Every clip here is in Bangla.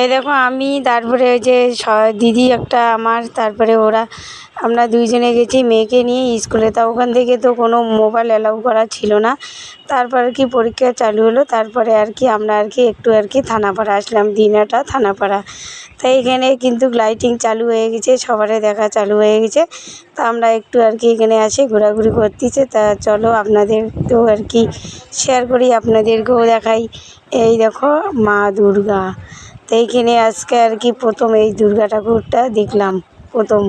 এই দেখো, আমি তারপরে ওই যে দিদি একটা আমার, তারপরে ওরা, আমরা দুইজনে গেছি মেয়েকে নিয়ে স্কুলে। তা ওখান থেকে তো কোনো মোবাইল অ্যালাউ করা ছিল না। তারপর কি পরীক্ষা চালু হলো, তারপরে আর কি আমরা আর কি একটু আর কি থানাপাড়া আসলাম, দিনাটা থানাপাড়া। তাই এখানে কিন্তু লাইটিং চালু হয়ে গেছে, সবারই দেখা চালু হয়ে গেছে। তা আমরা একটু আর কি এখানে আসি, ঘোরাঘুরি করতেছে। তা চলো আপনাদের তো আর কি শেয়ার করি, আপনাদেরকেও দেখাই। এই দেখো মা দুর্গা। তো এইখানে আজকে আর কি প্রথম এই দুর্গা ঠাকুরটা দেখলাম। প্রথম।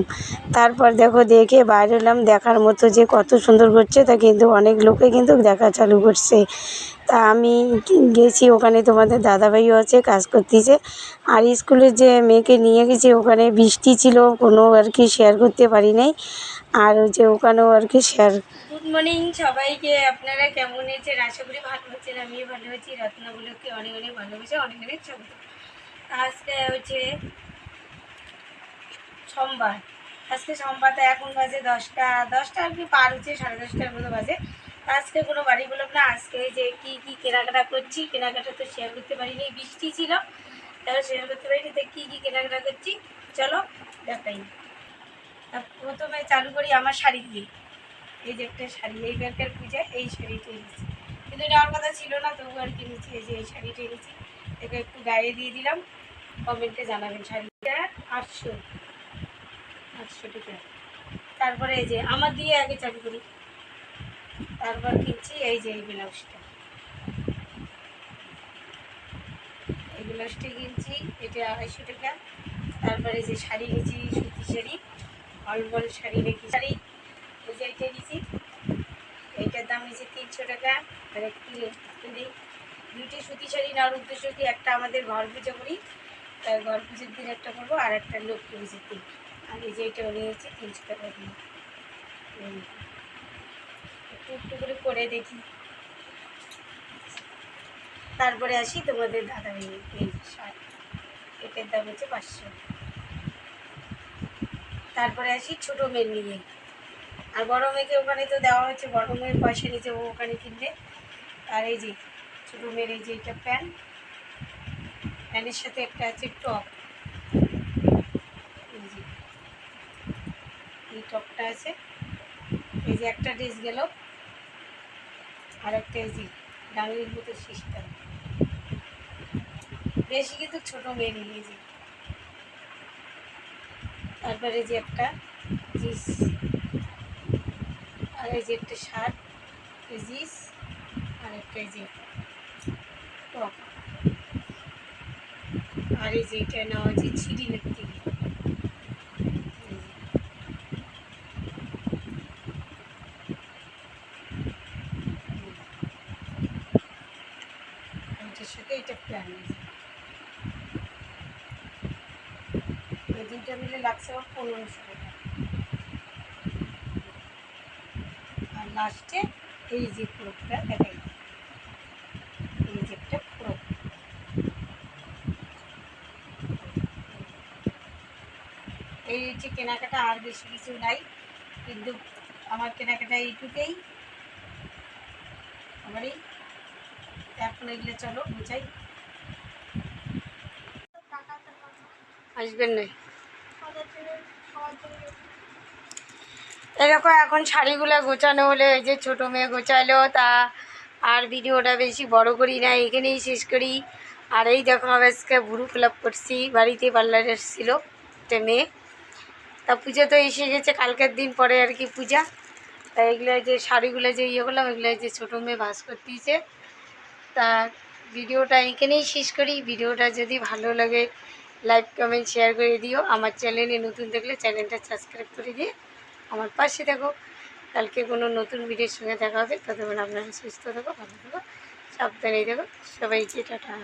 তারপর দেখো দেখে বাইরে এলাম, দেখার মতো যে কত সুন্দর করছে, তা কিন্তু অনেক লোকে কিন্তু দেখা চালু করছে। তা আমি গেছি, ওখানে তোমাদের দাদাভাইও আছে, কাজ করতেছে। আর স্কুলের যে মেয়েকে নিয়ে গেছি, ওখানে বৃষ্টি ছিল, কোনো আর কি শেয়ার করতে পারি নাই। আর যে ওখানেও আর কি শেয়ার গুড মর্নিং সবাইকে, আপনারা কেমন আছেন? আশা করি ভালো আছেন, আমিও ভালো আছি। অনেক অনেক অনেক অনেক আজকে হচ্ছে সোমবার। আজকে সোমবারটা এখন বাজে দশটা। দশটা আর কি পার হচ্ছে, সাড়ে দশটার মতো বাজে। আজকে কোনো বাড়ি বললাম না, আজকে যে কি কি কেনাকাটা করছি, কেনাকাটা তো শেয়ার করতে পারিনি, বৃষ্টি ছিল। তাহলে শেয়ার করতে পারিনি, তো কী কী কেনাকাটা করছি? চলো দেখাই প্রথমে চালু করি আমার শাড়ি দিয়ে। এই যে একটা শাড়ি, এই ব্যাগের পূজা, এই শাড়িটা এনেছি। কিন্তু নেওয়ার কথা ছিল না, তবু আর কিনেছি এই যে এই শাড়িটা এনেছি। একে একটু গায়ে দিয়ে দিলাম। কমেন্টে জানাবেন শাড়িটা। আটশো আটশো টাকা তারপরে এই যে আমার দিয়ে আগে চালু করি। তারপর কিনছি, এই যে এই ব্লাউজটা। এই ব্লাউজটা কিনছি, এটা আড়াইশো টাকা। তারপরে যে শাড়ি নিয়েছি, সুতি শাড়ি অলবল শাড়ি রেখে শাড়ি। এই যে এটা নিয়েছি। এইটার দাম নিয়েছি তিনশো টাকা। আর একটি দুইটি সুতি শাড়ি নেওয়ার উদ্দেশ্য কি? একটা আমাদের ঘর পুজো করি তাই ঘর পুজোর দিন একটা করব, আর একটা লক্ষ্মী পুজোর দিন। আর এই যে এটাও নিয়েছি তিনশো টাকা দিয়ে। একটু একটু করে করে দেখি। তারপরে আসি তোমাদের দাদা এই এটার দাম হচ্ছে পাঁচশো। তারপরে আসি ছোটো মেয়ের নিয়ে। আর বড় মেয়েকে ওখানে তো দেওয়া হচ্ছে, বড় মেয়ের পয়সা নিচে ও ওখানে কিনবে। আর এই যে ছোটো মেয়ের এই যে এটা প্যান্ট, প্যান্টের সাথে একটা আছে টপ এই যে এই টপটা আছে। এই যে একটা ড্রেস গেল, আর একটা এই যে ডাঙির মতো সিস্টেম বেশি কিন্তু ছোটো মেয়ে নিয়ে যে। তারপরে যে একটা জিন্স আর এই যে একটা শার্ট জিন্স আর একটা এই যে আর এই যে এটা নেওয়া যে ছিঁড়ি দেখতে এটার সাথে এটা প্ল্যান এই দুইটা মিলে লাগছে আমার পনেরোশো টাকা। আর লাস্টে এই যে ফ্রকটা দেখাই। এই যে একটা ফ্রক এই হচ্ছে কেনাকাটা আর বেশি কিছু নাই, কিন্তু আমার কেনাকাটা এইটুকুই। আমারই এগুলো চলো বুঝাই। আসবেন নাই এরকম এখন শাড়িগুলো গোছানো হলে এই যে ছোটো মেয়ে গোছালো তা আর ভিডিওটা বেশি বড় করি না এখানেই শেষ করি। আর এই দেখো আমি আজকে বুড়ো ক্লাব করছি বাড়িতে পার্লার এসেছিল একটা মেয়ে। তা পুজো তো এসে গেছে কালকের দিন পরে আর কি পূজা। তা এগুলো যে শাড়িগুলো যে ইয়ে করলাম এগুলো যে ছোটো মেয়ে ভাস করতেছে। তা ভিডিওটা এখানেই শেষ করি। ভিডিওটা যদি ভালো লাগে লাইক কমেন্ট শেয়ার করে দিও। আমার চ্যানেলে নতুন দেখলে চ্যানেলটা সাবস্ক্রাইব করে দিয়ে আমার পাশে থাকো। কালকে কোনো নতুন ভিডিওর সঙ্গে দেখা হবে। ততক্ষণ আপনারা সুস্থ থাকো, ভালো থাকো, সাবধানে থাকো। সবাইকে টাটা।